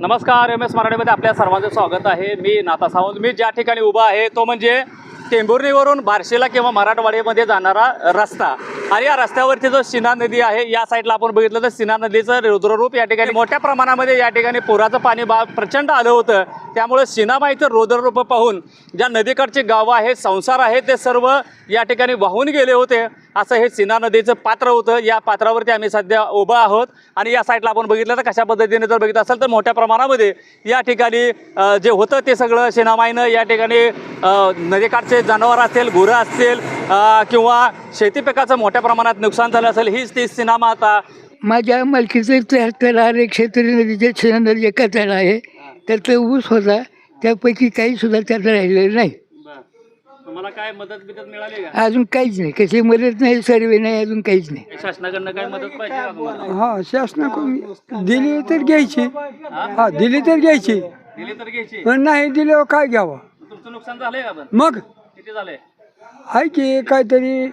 नमस्कार M S मराठीमध्ये आपल्या सर्वांचं स्वागत आहे. मी नाता सावंत. मी ज्या ठिकाणी उभा आहे तो म्हणजे टेंभुर्णीवरून बार्शीला किंवा मराठवाड्यामध्ये जाणारा रस्ता. आणि या रस्त्यावरती जो सिना नदी आहे या साईडला आपण बघितलं तर सिना नदीचं रुद्ररूप या ठिकाणी मोठ्या प्रमाणामध्ये या ठिकाणी पुराचं पाणी बा प्रचंड आलं होतं. त्यामुळे सिनामाईचं रुद्ररूप पाहून ज्या नदीकडची गावं आहेत संसार आहेत ते सर्व या ठिकाणी वाहून गेले होते. असं हे सिना नदीचं पात्र होतं. या पात्रावरती आम्ही सध्या उभं आहोत. आणि या साईडला आपण बघितलं तर कशा पद्धतीने जर बघितलं असेल तर मोठ्या प्रमाणामध्ये या ठिकाणी जे होतं ते सगळं सिनामाईनं या ठिकाणी नदीकाठचे जनावर असतील गुरं असतील किंवा शेती पिकाचं मोठ्या प्रमाणात नुकसान झालं असेल हीच ती सिनामा आता. माझ्या मालकीचं त्र्याहत्तर एक क्षेत्री नदीचे शेना नदी एका कचरा आहे त्याचा ऊस होता. त्यापैकी काही सुद्धा त्यात राहिलेलं नाही. तुम्हाला काय मदत बिदत मिळाली का? अजून काहीच नाही. कशी मदत नाही सर्वे नाही अजून काहीच नाही. शासनाकडनं काय मदत पाहिजे का तुम्हाला? हा शासनाकडून दिली तर घ्यायची. हा? दिली तर घ्यायची. दिली तर घ्यायची. पण नाही दिल्यावर काय घ्यावं? तुमचं नुकसान झालंय का पण? मग? किती झालंय? आहे की काहीतरी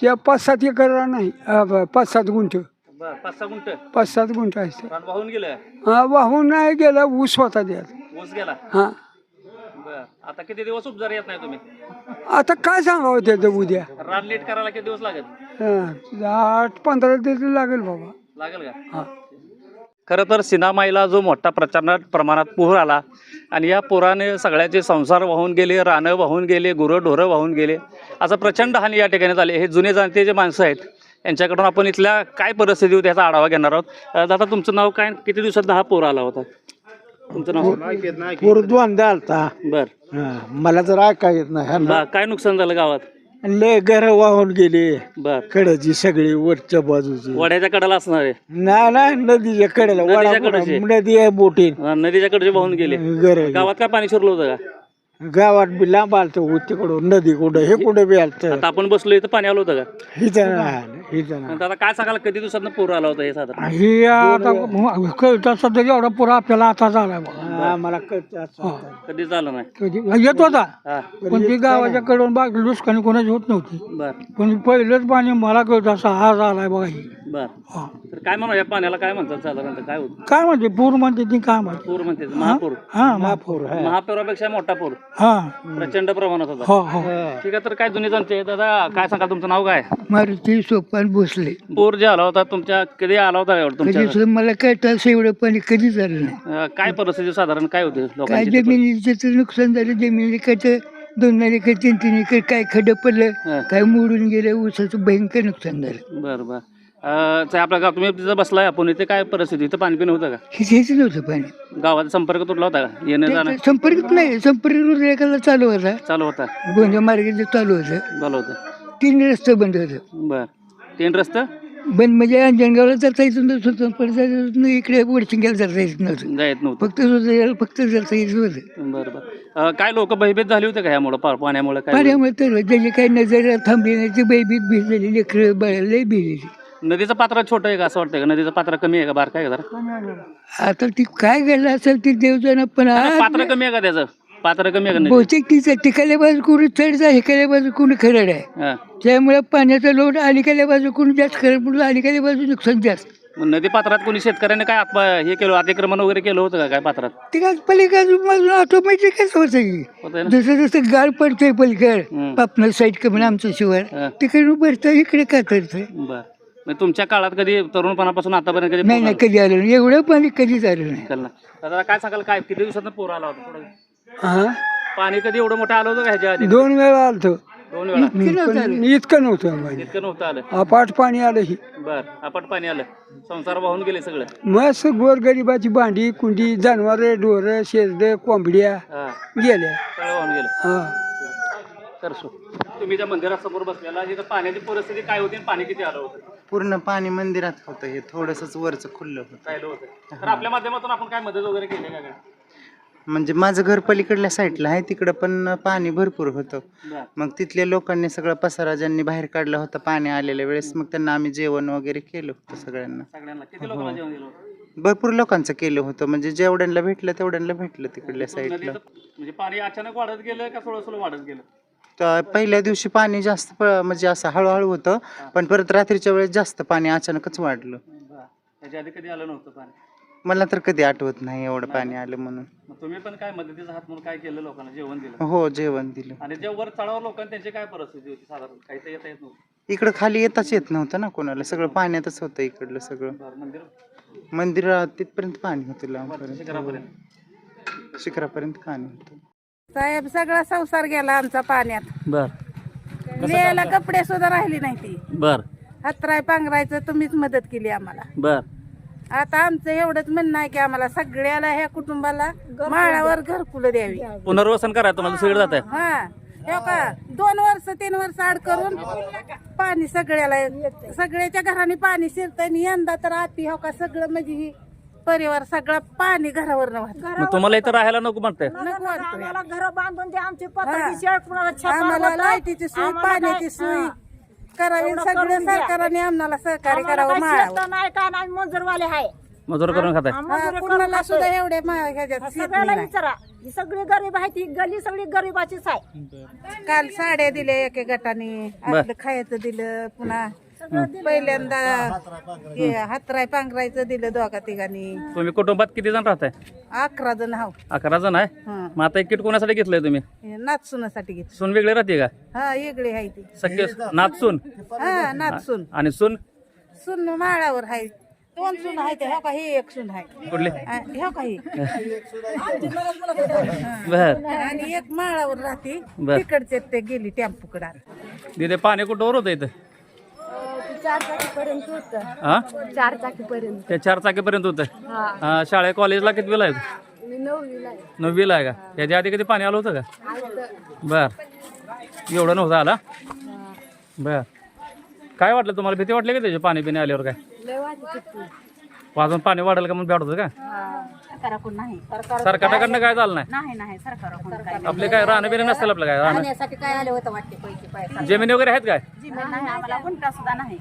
त्या पाच सात एकर नाही अ, ब- पाच सात गुंठ. बर पाच सहा गुंट पाच सात गुंठ रान वाहून गेलं? हा वाहून नाही गेला ऊस होता त्यात. ऊस गेला? हा. बर. आता किती दिवस उपजार येत नाही तुम्ही? आता काय सांगावं त्याचं उद्या? रान लीट करायला किती दिवस लागेल? हा, आठ पंधरा दिवस लागेल बाबा. लागेल का? हा. खरं तर सिनामाईला जो मोठा प्रचंड प्रमाणात पूर आला आणि या पुराने सगळ्याचे संसार वाहून गेले रानं वाहून गेले गुरं ढोरं वाहून गेले असं प्रचंड हानी या ठिकाणी झाली. हे जुने जाणते जे माणसं आहेत यांच्याकडून आपण इथल्या काय परिस्थिती होती याचा आढावा घेणार आहोत. अं, दादा तुमचं नाव काय किती दिवसात हा पूर आला होता? तुमचं नाव? पूर दोनदा आलता बर. मला तर ऐकाय येत नाही बा- काय नुकसान झालं गावात? लय घर वाहून गेले. बर. कडेची सगळी वरच्या बाजूची. वड्याच्या कडाला असणार आहे. नाही नाही नदीच्या कडेला. नदीच्या वडा- कडेची? नदी आहे बोटीन अं, नदीच्या कडचे वाहून गेले. घर गावात काय पाणी शिरलं होतं का? गावात बी लांब आलत तिकडून नदी कुठं हे कुठं बी आलत. आता आपण बसलो इथं पाणी आलं होतं का? हिथं नाही हिथं नाही आणि दादा काय सांगाल कधी दिवसात पूर आला होता हे साधारण? ही आता कळतं सध्या एवढा पुरा आपल्याला आता झाला मला कधी झालं नाही? येत होता. हा. पण ती गावाच्या कडून बाग लुसकानी कोणाची होत नव्हती. बर. पण पहिलंच पाणी मला कळतं असा हा झालाय बघा ही. बर. हा. तर काय म्हणू या पाण्याला काय म्हणतात साधारणतः? काय होतं? काय म्हणते पूर म्हणते ती काय म्हणते? पूर म्हणते महापूर. हा? महापूर. महापुरापेक्षा मोठा पूर. हा. प्रचंड प्रमाणात होता. हो हो. ठीक आहे तर काय जुने जाणते दादा काय सांगा तुमचं नाव काय? मारुती सोपान भोसले. पूर जे आला होता तुमच्या कधी आला होता एवढं तुमच्या? कधी सुद्धा मला कळतं असं एवढं पाणी कधी झालं नाही. अं, काय परिस्थिती साधारण काय होते काय लोकांची जमिनीचं तर नुकसान झालं जमिनीकडचं दोन एकर तीन तीन एकर काय खडं हा. पडलं काय मोडून गेलं ऊसाचं भयंकर नुकसान झालं. बरं बरं. अं, आपल्या गाव तुम्ही तिथं बसलाय आपण इथे काय परिस्थिती? इथं पाणी पिणं होतं का? हे नव्हतं पाणी. गावाचा संपर्क तुटला होता का? येणं जाणं? संपर्कच नाही संपर्क एकाला चालू होता. चालू होता. गोंदिया मार्गाचं चालू होतं. झालं होतं. तीन रस्ते बंद होतं. बर. तीन रस्ते? बंद म्हणजे अंजनगावला जाता येत नव्हतं परत जाता येत नव्हतं, इकडे जाता येत नव्हतं. जायत नव्हतं. फक्त फक्त जाता येत होतं बरं बरं. अं, काय लोक भयभीत झाली होते का ह्यामुळं पा- पाण्यामुळे काय? पाण्यामुळे तर त्याची काही नजर थांबली नाही ते बैबीत भिजलेली लेकरं बाळाला भिजलेली. नदीचं पात्र छोटं आहे का असं वाटतं का? नदीचं पात्र कमी आहे का? बारका आहे का जरा? आता ती काय घडलं असेल ते देवजण पण आज पात्र कमी आहे का त्याचं? पात्र कमी आहे का नदी बहुतेक तिचं टिकाल्या बाजू कोणी चढ आहे हिकाल्या बाजू कोणी खरड आहे. हां. त्यामुळे पाण्याचा लोट अलीकडल्या बाजू कोणी जास्त खरड पडलं अलीकडल्या बाजू नुकसान जास्त. मग नदी पात्रात कोणी शेतकऱ्याने काय आत्म- हे केलं अतिक्रमण वगैरे केलं होतं का? काय पात्रात? ते काय पलीकडे मग ऑटोमॅटिकच होतं की होतंय ना. जसं जसं गाळ पडतंय पलीकड. हम्म. पापणार साईड कमी आमचं शिवार हां. तिकडून पडतं इकडे का तरतंय बर. मग तुमच्या काळात कधी तरुणपणापासून आतापर्यंत कधी नाही पूर नाही कधी आलं नाही. एवढं पाणी कधीच आलं नाही. दादा काय सांगाल काय किती दिवसात पूर आला होता थोडं हा? पाणी कधी एवढं मोठं आलं होतं का ह्याच्या आधी? दोन वेळा आलत दोन वेळा? पण इतकं नव्हतं माहिती. इतकं नव्हतं आलं अपाट पाणी आलं ही. बर आपट पाणी आलं. संसार वाहून गेले सगळं. मस्त गोरगरिबाची भांडी कुंडी जनावर ढोर शेरड कोंबड्या हा. गेल्या. सगळं वाहून गेलं. हा. करसो तुम्ही ज्या मंदिरासमोर बसलेला तिथं पाण्याची परिस्थिती काय होती आणि पाणी किती आलं होतं? पूर्ण पाणी मंदिरात होतं हे थोडंसंच वरचं खुल्लं होतं. राहिलं होतं तर आपल्या माध्यमातून आपण काय मदत वगैरे केली का काय? म्हणजे माझं घर पलीकडल्या साईडला आहे तिकडं पण पाणी भरपूर होतं. बर. मग तिथल्या लोकांनी सगळं पसारा ज्यांनी बाहेर काढला होता पाणी आलेल्या वेळेस मग त्यांना आम्ही जेवण वगैरे केलं होतं सगळ्यांना. सगळ्यांना. किती लोकांना जेवण दिलं होतं? भरपूर लोकांचं केलं होतं म्हणजे जेवढ्यांना भेटलं तेवढ्यांना भेटलं तिकडल्या साईडला. नदीचं म्हणजे पाणी अचानक वाढत गेलं का थोडं थोडं वाढत गेलं? तर पहिल्या दिवशी पाणी जास्त प- म्हणजे असं हळूहळू होतं पण परत रात्रीच्या वेळेस जास्त पाणी अचानकच वाढलं. बर. त्याच्या आधी कधी आलं नव्हतं पाणी? मला तर कधी आठवत नाही एवढं पाणी आलं म्हणून. मग तुम्ही पण काय मदतीचा हात म्हणून काय केलं लोकांना जेवण दिलं? हो जेवण दिलं. आणि जे वर चढावर लोकांना त्यांची काय परिस्थिती होती साधारण? काही तर येता येत नव्हतं. इकडं खाली येताच येत नव्हतं ना कोणाला. सगळं पाण्यातच होतं इकडलं सगळं. बरं मंदिर? मंदिरात तिथपर्यंत पाणी होतं लांबपर्यंत. शिखरापर्यंत. शिखरापर्यंत पाणी होतं. साहेब सगळा संसार गेला आमचा पाण्यात. बर. लिहायला कपडे सुद्धा राहिली नाही ती. बर. हत्राय पांघरायचं तुम्हीच मदत केली आम्हाला. बर. आता आमचं एवढंच म्हणणं आहे की आम्हाला सगळ्याला ह्या कुटुंबाला माळावर घरकुलं द्यावी. पुनर्वसन करा तुम्हाला दुसरीकडे जात आहे हा. हे का दोन वर्ष तीन वर्ष आड करून पाणी सगळ्याला सगळ्याच्या घराने पाणी शिरतंय आणि यंदा तर आती हो का सगळं म्हणजे ही परिवार सगळा पाणी घरावर मग तुम्हाला इथं राहायला नको म्हणते. घर बांधून द्या आमची. पत्राची शेड कुणाला छप्पर आम्हाला. लाईटीची सोय पाण्याची सोय. करावी एवढं सगळं करून द्या. सरकारने आम्हाला सहकार्य करावं नाही काय नाही मजूरवाले आहे मजूर करून खाताय हा, मजुरी करून कुणाला. सुद्धा एवढे मा- ह्याच्यात शेत सगळ्याला नाही. विचारा ही सगळी गरीब आहे ती गली सगळी गरीबाचीच आहे काल साड्या दिल्या एके गटाने आपलं खायचं दिलं पुन्हा पहिल्यांदा हे. हातराय पांघरायचं दिलं दोघा तिघांनी. तुम्ही कुटुंबात किती जण राहताय? अकरा जण हाव अकरा जण आहे? हं. मग आता एक किट कोणासाठी घेतलंय तुम्ही? हे नाचसुनासाठी घेतलं सून वेगळी राहते का? हा वेगळी आहे ती. सख्य नात सून हा नाचसून आणि सून? सून माळावर आहे. दोन सून आहे ते ह्या का ही एक सून आहे. कुठली? ह्या काही बर. आणि एक माळावर राहते. बर. तिकडचे ते गेली टेम्पूकडे. तिथे पाणी कुठं होतं इथं? चार चाकीपर्यंत होत. हा चार चाकीपर्यंत. ते चार चाकीपर्यंत होतं? हा, शाळे कॉलेजला किती आहे मी नववीला नववीला आहे का? याच्या आधी कधी पाणी आलं होतं का? बर. एवढं नव्हतं आला? बर. काय वाटलं तुम्हाला? भीती वाटली का त्याचे? पाणी पिणे आल्यावर काय? लय वाटत वाजून पाणी वाढेल का मग भेट होतं का? सरकाराकडून नाही. सरकारकडनं काय झालं नाही? नाही नाही सरकाराकडून काय आपले काय राहणं बिणं नसतील आपलं काय? राहणं? पाण्यासाठी काय आलं होतं वाटते पैसे पैसा जमिनी वगैरे आहेत काय? जमीन नाही आम्हाला गुंठा सुद्धा नाही.